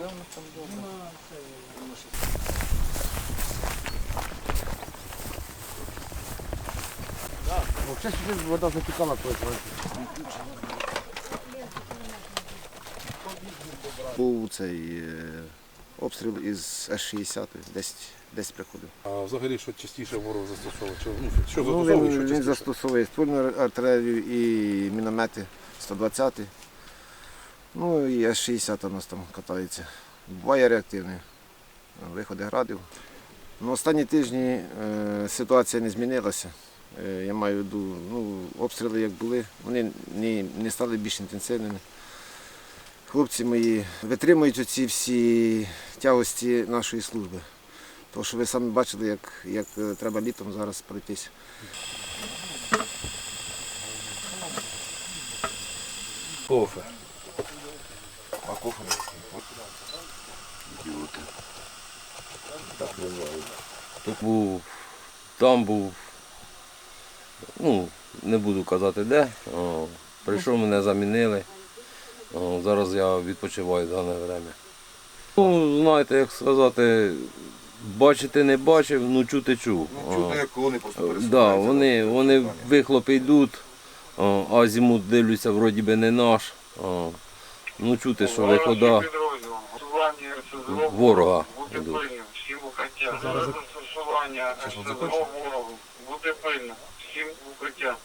Де воно там добре? Вообще сюди вода затікала коли Був цей е, обстріл із С-60, десь, десь приходив. А взагалі, що частіше ворог застосовує? Що, ну, що Ну, він, що він застосовує ствольну артилерію і міномети 120 Ну і С-60 у нас там катається. Буває реактивний. Виходи градів. Ну, останні тижні е, ситуація не змінилася. Е, я маю в виду, ну, обстріли як були, вони не, не стали більш інтенсивними. Хлопці мої витримують оці всі тягості нашої служби. Тому що ви самі бачили, як, як е, треба літом зараз пройтись. Кофе. А кофе Тут був, там був, ну, не буду казати де. О, прийшов, мене замінили. О, зараз я відпочиваю дане время. Ну, знаєте, як сказати, бачити не бачив, ну чути чув. О. як колони просто Да, вони, вони вихлопи йдуть, о, азімут дивлюся, вроді би не наш. О. Ну чути, що вихода ворога Бути йдуть. пильним, всім укриття. Зараз застосування ворогу. Бути пильним, всім укриття.